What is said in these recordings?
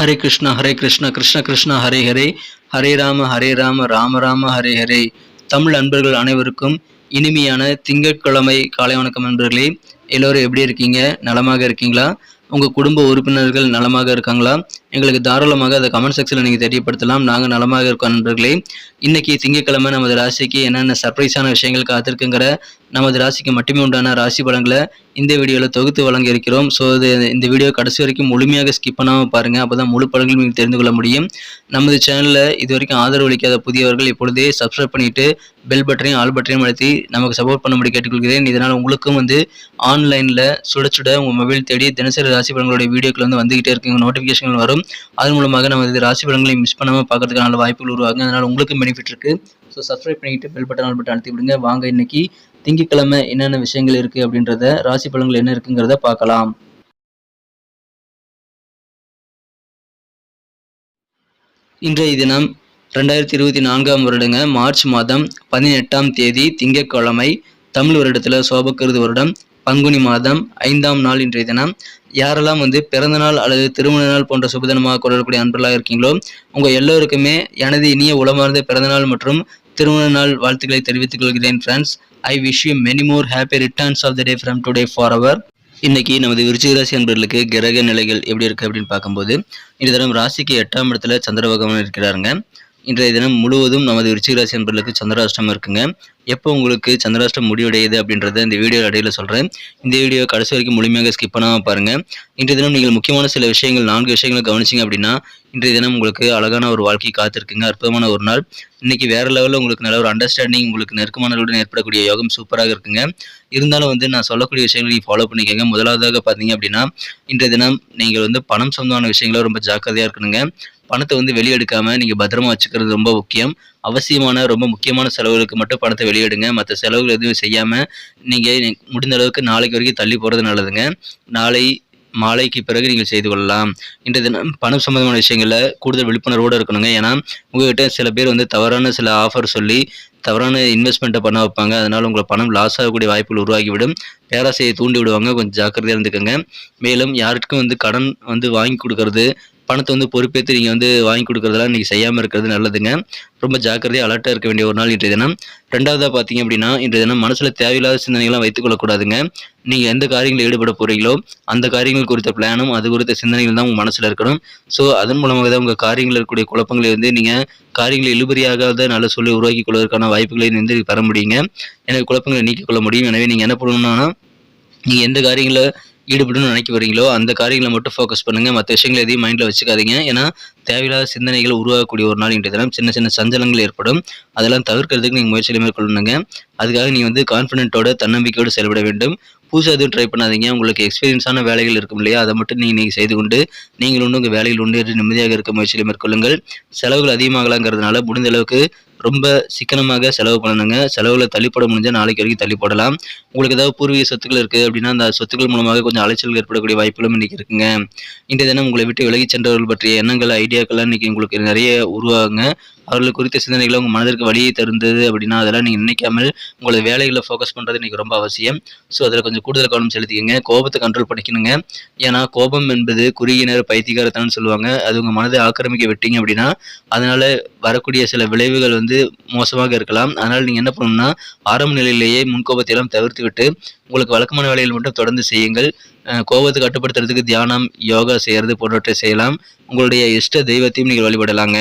ஹரே கிருஷ்ணா ஹரே கிருஷ்ணா கிருஷ்ண கிருஷ்ணா ஹரே ஹரே. ஹரே ராம ஹரே ராம ராம ராம ஹரே ஹரே. தமிழ் அன்பர்கள் அனைவருக்கும் இனிமையான திங்கட்கிழமை காலை வணக்கம் நண்பர்களே. எல்லோரும் எப்படி இருக்கீங்க? நலமாக இருக்கீங்களா? உங்கள் குடும்ப உறுப்பினர்கள் நலமாக இருக்காங்களா? எங்களுக்கு தாராளமாக அதை கமெண்ட் செக்ஷனில் நீங்கள் தெரியப்படுத்தலாம். நாங்கள் நலமாக இருக்கோம் நண்பர்களே. இன்றைக்கி திங்கட்கிழமை நமது ராசிக்கு என்னென்ன சர்ப்ரைஸான விஷயங்கள் காத்திருக்குங்கிற நமது ராசிக்கு மட்டுமே உண்டான ராசி பலன்களை இந்த வீடியோவில் தொகுத்து வழங்க இருக்கிறோம். ஸோ இது இந்த வீடியோ கடைசி வரைக்கும் முழுமையாக ஸ்கிப் பண்ணாமல் பாருங்கள் அப்போ தான் முழு பலன்களும் நீங்கள் தெரிந்து கொள்ள முடியும். நமது சேனலில் இது வரைக்கும் ஆதரவு அளிக்காத புதியவர்கள் இப்பொழுதே சப்ஸ்கிரைப் பண்ணிவிட்டு பெல் பட்டனையும் ஆல் பட்டனையும் அழுத்தி நமக்கு சப்போர்ட் பண்ணும்படி கேட்டுக்கொள்கிறேன். இதனால் உங்களுக்கும் வந்து ஆன்லைனில் சுட சுட உங்கள் மொபைல் தேடி தினசரி ராசி பலன்களுடைய வீடியோக்கள் வந்து வந்துகிட்டே இருக்குங்க. நோட்டிஃபிகேஷன்கள் வரும். அதன் மூலமாக நமது ராசி பலன்களை மிஸ் பண்ணாமல் பார்க்கறதுக்கான வாய்ப்புகள் உருவாகும் அதனால் உங்களுக்கும் பெனிஃபிட் இருக்குது ஸோ சப்ஸ்கிரைப் பண்ணிக்கிட்டு பெல் பட்டன் ஆல் பட்டன் அழுத்தி விடுங்க. வாங்க இன்னைக்கு திங்கக்கிழமை என்னென்ன விஷயங்கள் இருக்குது அப்படின்றத ராசி பலன்கள் என்ன இருக்குங்கிறத பார்க்கலாம். இன்றைய தினம் ரெண்டாயிரத்தி இருபத்தி நான்காம் வருடங்க மார்ச் மாதம் பதினெட்டாம் தேதி திங்கட்கிழமை தமிழ் வருடத்தில் சோபக்கிருது வருடம். பங்குனி மாதம் ஐந்தாம் நாள் இன்றைய தினம். யாரெல்லாம் வந்து பிறந்தநாள் அல்லது திருமண நாள் போன்ற சுபதினமாக கொள்ளக்கூடிய அன்பர்களாக இருக்கீங்களோ உங்கள் எல்லோருக்குமே எனது இனிய உளமார்ந்த பிறந்தநாள் மற்றும் திருமண நாள் வாழ்த்துக்களை தெரிவித்துக் கொள்கிறேன் friends I wish you many more happy returns of the day from today for our இன்னைக்கு நமது விருச்சிகராசி அன்பர்களுக்கு கிரக நிலைகள் எப்படி இருக்கு அப்படின்னு பார்க்கும்போது இந்த தினம் ராசிக்கு எட்டாம் இடத்துல சந்திர பகவான் இருக்கிறாருங்க. இன்றைய தினம் முழுவதும் நமது விருச்சிகராசி அன்பர்களுக்கு சந்திராஷ்டமம் இருக்குங்க. எப்போ உங்களுக்கு சந்திராஷ்டம் முடிவடையுது அப்படின்றத இந்த வீடியோ இடையில சொல்கிறேன் இந்த வீடியோ கடைசி வரைக்கும் முழுமையாக ஸ்கிப் பண்ணாமல் பாருங்கள் இன்றைய தினம் நீங்கள் முக்கியமான சில விஷயங்கள் நான்கு விஷயங்களை கவனிச்சிங்க அப்படின்னா இன்றைய தினம் உங்களுக்கு அழகான ஒரு வாழ்க்கை காத்திருக்குங்க. அற்புதமான ஒரு நாள். இன்னைக்கு வேற லெவலில் உங்களுக்கு நல்ல ஒரு அண்டர்ஸ்டாண்டிங் உங்களுக்கு நெருக்கமானவர்களுடன் ஏற்படக்கூடிய யோகம் சூப்பராக இருக்குங்க. இருந்தாலும் வந்து நான் சொல்லக்கூடிய விஷயங்களை நீங்கள் ஃபாலோ பண்ணிக்கோங்க. முதலாவதாக பார்த்தீங்க அப்படின்னா இன்றைய தினம் நீங்கள் வந்து பணம் சொந்தமான விஷயங்கள ரொம்ப ஜாக்கிரதையாக இருக்கணுங்க. பணத்தை வந்து வெளியெடுக்காமல் நீங்கள் பத்திரமா வச்சுக்கிறது ரொம்ப முக்கியம். அவசியமான ரொம்ப முக்கியமான செலவுகளுக்கு மட்டும் பணத்தை வெளியிடுங்க. மற்ற செலவுகள் எதுவும் செய்யாமல் நீங்கள் முடிந்த அளவுக்கு நாளைக்கு வரைக்கும் தள்ளி போகிறது நல்லதுங்க. நாளை மாலைக்கு பிறகு நீங்கள் செய்து கொள்ளலாம். இன்றைய தினம் பணம் சம்பந்தமான விஷயங்களில் கூடுதல் விழிப்புணர்வோடு இருக்கணுங்க. ஏன்னா உங்ககிட்ட சில பேர் வந்து தவறான சில ஆஃபர் சொல்லி தவறான இன்வெஸ்ட்மெண்ட்டை பண்ண வைப்பாங்க. அதனால் உங்களை பணம் லாஸ் ஆகக்கூடிய வாய்ப்புகள் உருவாகிவிடும். பேராசையை தூண்டி விடுவாங்க கொஞ்சம் ஜாக்கிரதையாக இருந்துக்கோங்க. மேலும் யாருக்கும் வந்து கடன் வந்து வாங்கி கொடுக்கறது பணத்தை வந்து பொறுப்பேற்று நீங்கள் வந்து வாங்கி கொடுக்குறதெல்லாம் இன்றைக்கி செய்யாமல் இருக்கிறது நல்லதுங்க. ரொம்ப ஜாக்கிரதையாக அலர்ட்டாக இருக்க வேண்டிய ஒரு நாள் இன்றைய தினம். ரெண்டாவதாக பார்த்தீங்க அப்படின்னா இன்றைய தினம் மனசில் தேவையில்லாத சிந்தனைகள்லாம் வைத்துக்கொள்ளக்கூடாதுங்க நீங்கள் எந்த காரியங்களில் ஈடுபட போகிறீங்களோ அந்த காரியங்கள் குறித்த பிளானும் அது குறித்த சிந்தனைகள் தான் உங்கள் மனசில் இருக்கணும். ஸோ அதன் மூலமாக தான் உங்கள் காரியங்களில் இருக்கக்கூடிய குழப்பங்களை வந்து நீங்கள் காரியங்களை இழுபறியாகாத நல்ல சொல்லி உருவாக்கி கொள்வதற்கான வாய்ப்புகளை வந்து பெற முடியுங்க. எனக்கு குழப்பங்களை நீக்கிக் கொள்ள முடியும். எனவே நீங்கள் என்ன பண்ணணும்னா நீங்கள் எந்த காரியங்களை ஈடுபடணும்னு நினைக்க வரீங்களோ அந்த காரியங்களை மட்டும் ஃபோக்கஸ் பண்ணுங்கள் மற்ற விஷயங்களை எதையும் மைண்டில் வச்சுக்காதீங்க. ஏன்னா தேவையில்லாத சிந்தனைகள் உருவாகக்கூடிய ஒரு நாள் இன்றைய தினம். சின்ன சின்ன சஞ்சலங்கள் ஏற்படும். அதெல்லாம் தவிர்க்கிறதுக்கு நீங்கள் முயற்சியில் மேற்கொள்ளணுங்க. அதுக்காக நீங்கள் வந்து கான்ஃபிடென்ட்டோட தன்னம்பிக்கையோடு செயல்பட வேண்டும். புதுசாக எதுவும் ட்ரை பண்ணாதீங்க. உங்களுக்கு எக்ஸ்பீரியன்ஸான வேலைகள் இருக்கும் இல்லையா? அதை மட்டும் நீங்கள் நீங்கள் செய்து கொண்டு நீங்கள் ஒன்று உங்கள் வேலையில் உண்டு நிம்மதியாக இருக்க முயற்சியில் மேற்கொள்ளுங்கள். செலவுகள் அதிகமாகலாங்கிறதுனால முடிந்த அளவுக்கு ரொம்ப சிக்கனமாக செலவு பண்ணணுங்க. செலவில் தள்ளிப்பட முடிஞ்சால் நாளைக்கு வரைக்கும் தள்ளி போடலாம் உங்களுக்கு ஏதாவது பூர்வீக சொத்துக்கள் இருக்குது அப்படின்னா அந்த சொத்துக்கள் மூலமாக கொஞ்சம் அலைச்சல் ஏற்படக்கூடிய வாய்ப்புகளும் இன்றைக்கி இருக்குங்க. இன்றைய தினம் உங்களை விட்டு விலகி சென்றவர்கள் பற்றிய எண்ணங்கள் ஐடியாக்கள்லாம் இன்றைக்கி உங்களுக்கு நிறைய உருவாகுங்க. அவர்கள் குறித்த சிந்தனைகளை உங்கள் மனதிற்கு வழியை தருந்தது அப்படின்னா அதெல்லாம் நீங்கள் நினைக்காமல் உங்களோட வேலைகளை ஃபோக்கஸ் பண்ணுறது இன்றைக்கி ரொம்ப அவசியம். ஸோ அதில் கொஞ்சம் கூடுதல் கவனம் செலுத்திக்கங்க. கோபத்தை கண்ட்ரோல் பண்ணிக்கணுங்க. ஏன்னா கோபம் என்பது குறுகிய நேர பைத்தியகாரத்தான்னு சொல்லுவாங்க. அது உங்கள் மனதை ஆக்கிரமிக்க விட்டீங்க அப்படின்னா அதனால் வரக்கூடிய சில விளைவுகள் வந்து மோசமாக இருக்கலாம். அதனால் நீங்கள் என்ன பண்ணணும்னா ஆரம்ப நிலையிலேயே முன்கோபத்தை எல்லாம் தவிர்த்து விட்டு உங்களுக்கு வழக்கமான வேலைகள் மட்டும் தொடர்ந்து செய்யுங்கள். கோபத்தை கட்டுப்படுத்துறதுக்கு தியானம் யோகா செய்கிறது போன்றவற்றை செய்யலாம். உங்களுடைய இஷ்ட தெய்வத்தையும் நீங்கள் வழிபடலாங்க.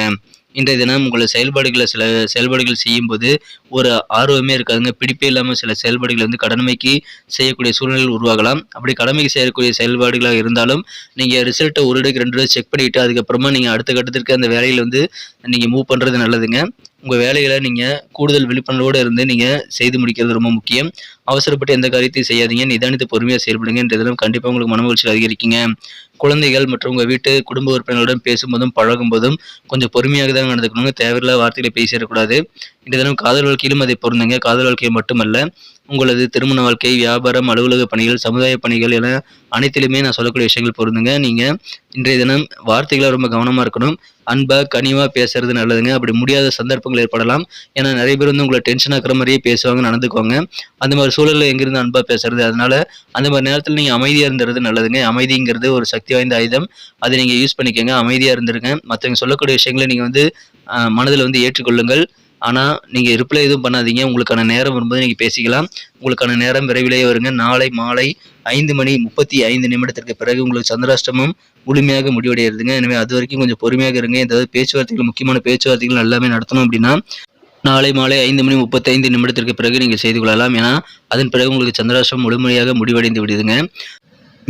இன்றைய தினம் உங்களை செயல்பாடுகளை சில செயல்பாடுகள் செய்யும்போது ஒரு ஆர்வமே இருக்காதுங்க. பிடிப்பே இல்லாமல் சில செயல்பாடுகள் வந்து கடமைக்கு செய்யக்கூடிய சூழ்நிலைகள் உருவாகலாம். அப்படி கடமைக்கு செய்யக்கூடிய செயல்பாடுகளாக இருந்தாலும் நீங்கள் ரிசல்ட்டை ஒரு இடத்துக்கு ரெண்டு செக் பண்ணிவிட்டு அதுக்கப்புறமா நீங்கள் அடுத்த கட்டத்திற்கு அந்த வேலையில் வந்து நீங்கள் மூவ் பண்ணுறது நல்லதுங்க. உங்கள் வேலைகளை நீங்கள் கூடுதல் விழிப்புணர்வோடு இருந்து நீங்கள் செய்து முடிக்கிறது ரொம்ப முக்கியம். அவசரப்பட்டு எந்த காரியத்தையும் செய்யாதீங்க. நிதானித்து பொறுமையாக செயல்படுங்க என்ற தினம் கண்டிப்பாக உங்களுக்கு மனமகிழ்ச்சி அதிகரிக்குங்க. குழந்தைகள் மற்றும் உங்கள் வீட்டு குடும்ப உறுப்பினர்களுடன் பேசும்போதும் பழகும்போதும் கொஞ்சம் பொறுமையாக தான் நடந்துக்கணுங்க. தேவையில்லாத வார்த்தைகளை பேசிடக்கூடாது. இன்றைய தினம் காதல் வாழ்க்கையிலும் அதை பொருந்துங்க. காதல் வாழ்க்கையை மட்டுமல்ல உங்களது திருமண வாழ்க்கை வியாபாரம் அலுவலக பணிகள் சமுதாய பணிகள் என அனைத்திலுமே நான் சொல்லக்கூடிய விஷயங்கள் பொருந்துங்க. நீங்கள் இன்றைய தினம் வார்த்தைகளை ரொம்ப கவனமாக இருக்கணும். அன்பாக கனிவாக பேசுறது நல்லதுங்க. அப்படி முடியாத சந்தர்ப்பங்கள் ஏற்படலாம். ஏன்னா நிறைய பேர் வந்து உங்களை டென்ஷன் ஆக்கிற மாதிரியே பேசுவாங்க நடந்துக்குவாங்க. அந்த மாதிரி சூழலில் எங்கிருந்து அன்பாக பேசுறது? அதனால அந்த மாதிரி நேரத்தில் நீங்கள் அமைதியாக இருந்துறது நல்லதுங்க. அமைதிங்கிறது ஒரு சக்தி வாய்ந்த ஆயுதம். அதை நீங்கள் யூஸ் பண்ணிக்கோங்க. அமைதியாக இருந்துருங்க. மற்றவங்க சொல்லக்கூடிய விஷயங்களை நீங்கள் வந்து மனதில் வந்து ஏற்றுக்கொள்ளுங்கள். ஆனால் நீங்கள் ரிப்ளை எதுவும் பண்ணாதீங்க. உங்களுக்கான நேரம் வரும்போது நீங்கள் பேசிக்கலாம். உங்களுக்கான நேரம் விரைவிலேயே வருங்க. நாளை மாலை ஐந்து மணி முப்பத்தி ஐந்து நிமிடத்திற்கு பிறகு உங்களுக்கு சந்திராஷ்டமம் முழுமையாக முடிவடைகிறதுங்க. எனவே அது வரைக்கும் கொஞ்சம் பொறுமையாக இருங்க. ஏதாவது பேச்சுவார்த்தைகள் முக்கியமான பேச்சுவார்த்தைகள் எல்லாமே நடத்தணும் அப்படின்னா நாளை மாலை ஐந்து மணி முப்பத்தைந்து நிமிடத்திற்கு பிறகு நீங்கள் செய்து கொள்ளலாம். ஏன்னா அதன் பிறகு உங்களுக்கு சந்திராஷ்டமம் முழுமையாக முடிவடைந்து விடுதுங்க.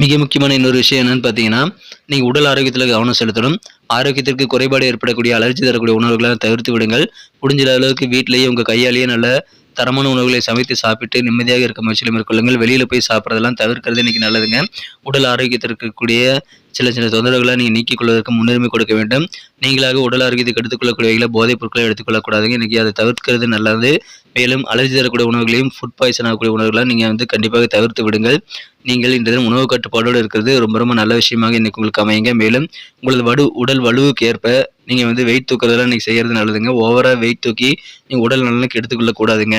மிக முக்கியமான இன்னொரு விஷயம் என்னன்னு பார்த்தீங்கன்னா நீங்கள் உடல் ஆரோக்கியத்தில் கவனம் செலுத்தணும். ஆரோக்கியத்திற்கு குறைபாடு ஏற்படக்கூடிய அலர்ஜி தரக்கூடிய உணவுகளை தவிர்த்து விடுங்கள். முடிஞ்ச அளவுக்கு வீட்டிலேயே உங்கள் கையாலேயே நல்ல தரமான உணவுகளை சமைத்து சாப்பிட்டு நிம்மதியாக இருக்க முயற்சியில் மேற்கொள்ளுங்கள். வெளியில் போய் சாப்பிட்றதெல்லாம் தவிர்க்கிறது இன்றைக்கி நல்லதுங்க. உடல் ஆரோக்கியத்திற்கு கூடிய சில சில தொந்தரவுகளை நீங்கள் நீக்கிக் கொள்வதற்கு முன்னுரிமை கொடுக்க வேண்டும். நீங்களாக உடல் ஆரோக்கியத்தை எடுத்துக்கொள்ளக்கூடிய போதைப் பொருட்களை எடுத்துக்கொள்ளக்கூடாதுங்க. இன்றைக்கி அதை தவிர்க்கிறது நல்லது. மேலும் அலர்ஜி தரக்கூடிய உணவுகளையும் ஃபுட் பாய்சன் ஆகக்கூடிய உணவுகளாக நீங்கள் வந்து கண்டிப்பாக தவிர்த்து விடுங்கள். நீங்கள் இன்றைய தினம் உணவு கட்டுப்பாடோடு இருக்கிறது. ரொம்ப ரொம்ப நல்ல விஷயமாக இன்றைக்கி உங்களுக்கு அமையுங்க. மேலும் உங்களது வடு உடல் வலுவுக்கு ஏற்ப நீங்கள் வந்து வெயிட் தூக்குறதெல்லாம் இன்றைக்கி செய்கிறது நல்லதுங்க. ஓவராக வெயிட் தூக்கி நீங்கள் உடல் நலனுக்கு எடுத்துக்கொள்ளக்கூடாதுங்க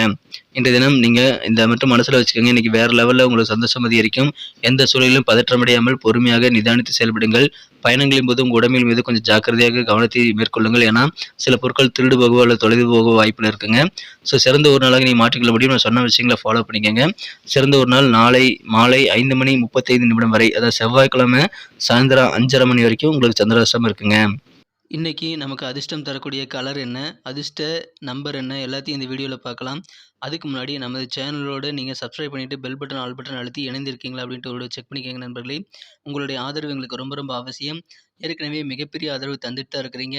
இன்றைய தினம் நீங்கள் இந்த மட்டும் மனசில் வச்சுக்கோங்க. இன்றைக்கி வேறு லெவலில் உங்களுக்கு சந்தோஷம் அதிகரிக்கும். எந்த சூழலிலும் பதற்றமடையாமல் பொறுமையாக நிதானித்து செயல்படுங்கள். பயணங்களின் போது உங்கள் உடம்பின் மீது கொஞ்சம் ஜாக்கிரதையாக கவனத்தை மேற்கொள்ளுங்கள். ஏன்னா சில பொருட்கள் திருடு போகவோ அல்லது தொலைவு போக வாய்ப்பில் இருக்குங்க. ஸோ சிறந்த ஒரு நாளாக நீங்கள் மாற்றிக்கொள்ள முடியும். நான் சொன்ன விஷயங்களை ஃபாலோ பண்ணிக்கோங்க. சிறந்த ஒரு நாள் நாளை மாலை ஐந்து மணி முப்பத்தைந்து நிமிடம் வரை அதாவது செவ்வாய்க்கிழமை சாயந்தரம் அஞ்சரை மணி வரைக்கும் உங்களுக்கு சந்திராஷ்டம் இருக்குங்க. இன்றைக்கி நமக்கு அதிர்ஷ்டம் தரக்கூடிய கலர் என்ன அதிர்ஷ்ட நம்பர் என்ன எல்லாத்தையும் இந்த வீடியோவில் பார்க்கலாம். அதுக்கு முன்னாடி நமது சேனலோடு நீங்கள் சப்ஸ்கிரைப் பண்ணிவிட்டு பெல் பட்டன் ஆல் பட்டன் அழுத்தி இணைந்திருக்கீங்களா அப்படின்ட்டு ஒரு செக் பண்ணிக்கோங்க நண்பர்களே. உங்களுடைய ஆதரவு எங்களுக்கு ரொம்ப ரொம்ப அவசியம். ஏற்கனவே மிகப்பெரிய ஆதரவு தந்துட்டு தான் இருக்கிறீங்க.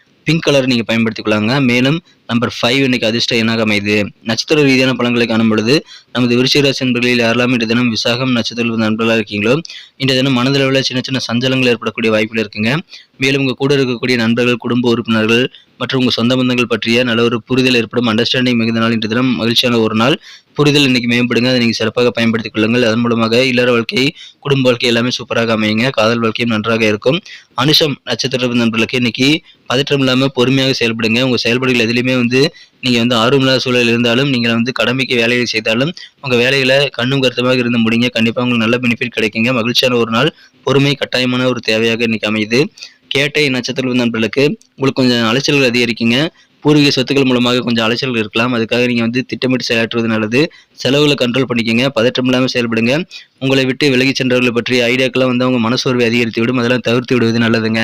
பிங்க் கலர் நீங்கள் பயன்படுத்திக்கொள்ளாங்க. மேலும் நம்பர் ஃபைவ் இன்னைக்கு அதிர்ஷ்ட எண்ணாக அமைது நட்சத்திர ரீதியான பலன்களை காணும் பொழுது நமது விருச்சிகராசி நண்பர்களில் யாரெல்லாம் இன்றைய தினம் விசாகம் நட்சத்திர நண்பர்களாக இருக்கீங்களோ? இன்றைய தினம் மனதளவில் சின்ன சின்ன சஞ்சலங்கள் ஏற்படக்கூடிய வாய்ப்புகள் இருக்குங்க. மேலும் உங்கள் கூட இருக்கக்கூடிய நண்பர்கள் குடும்ப உறுப்பினர்கள் மற்றும் உங்கள் சொந்த பந்தங்கள் பற்றிய நல்ல ஒரு புரிதல் ஏற்படும் அண்டர்ஸ்டாண்டிங் மிகுந்த நாள் இன்று தினம் மகிழ்ச்சியான ஒரு நாள். புரிதல் இன்னைக்கு மேம்படுங்க அதை நீங்கள் சிறப்பாக பயன்படுத்திக் கொள்ளுங்கள். அதன் மூலமாக இல்லற வாழ்க்கை குடும்ப வாழ்க்கை எல்லாமே சூப்பராக அமையுங்க. காதல் வாழ்க்கையும் நன்றாக இருக்கும். அனுஷம் நட்சத்திர நண்பர்களுக்கு இன்னைக்கு பதற்றம் இல்லாமல் பொறுமையாக செயல்படுங்க. உங்கள் செயல்பாடுகள் எதுலையுமே வந்து நீங்கள் வந்து ஆர்வமில்லாத சூழல் இருந்தாலும் நீங்கள் வந்து கடமைக்கு வேலையை செய்தாலும் உங்கள் வேலைகளை கண்ணும் கருத்தமாக இருந்து முடிங்க. கண்டிப்பாக உங்களுக்கு நல்ல பெனிஃபிட் கிடைக்குங்க. மகிழ்ச்சியான ஒரு நாள் பொறுமை கட்டாயமான ஒரு தேவையாக இன்னைக்கு அமையுது. கேட்டை நட்சத்திர நண்பர்களுக்கு உங்களுக்கு கொஞ்சம் அலைச்சல்கள் அதிகரிக்குங்க. பூர்வீக சொத்துக்கள் மூலமாக கொஞ்சம் அலைச்சல்கள் இருக்கலாம். அதுக்காக நீங்கள் வந்து திட்டமிட்டு செயலாற்றுவது நல்லது. செலவுகளை கண்ட்ரோல் பண்ணிக்கோங்க. பதற்றம் இல்லாமல் செயல்படுங்க. உங்களை விட்டு விலகி சென்றவர்களை பற்றி ஐடியாக்கெல்லாம் வந்து அவங்க மனசோர்வை அதிகரித்து விடும். அதெல்லாம் தவிர்த்து விடுவது நல்லதுங்க.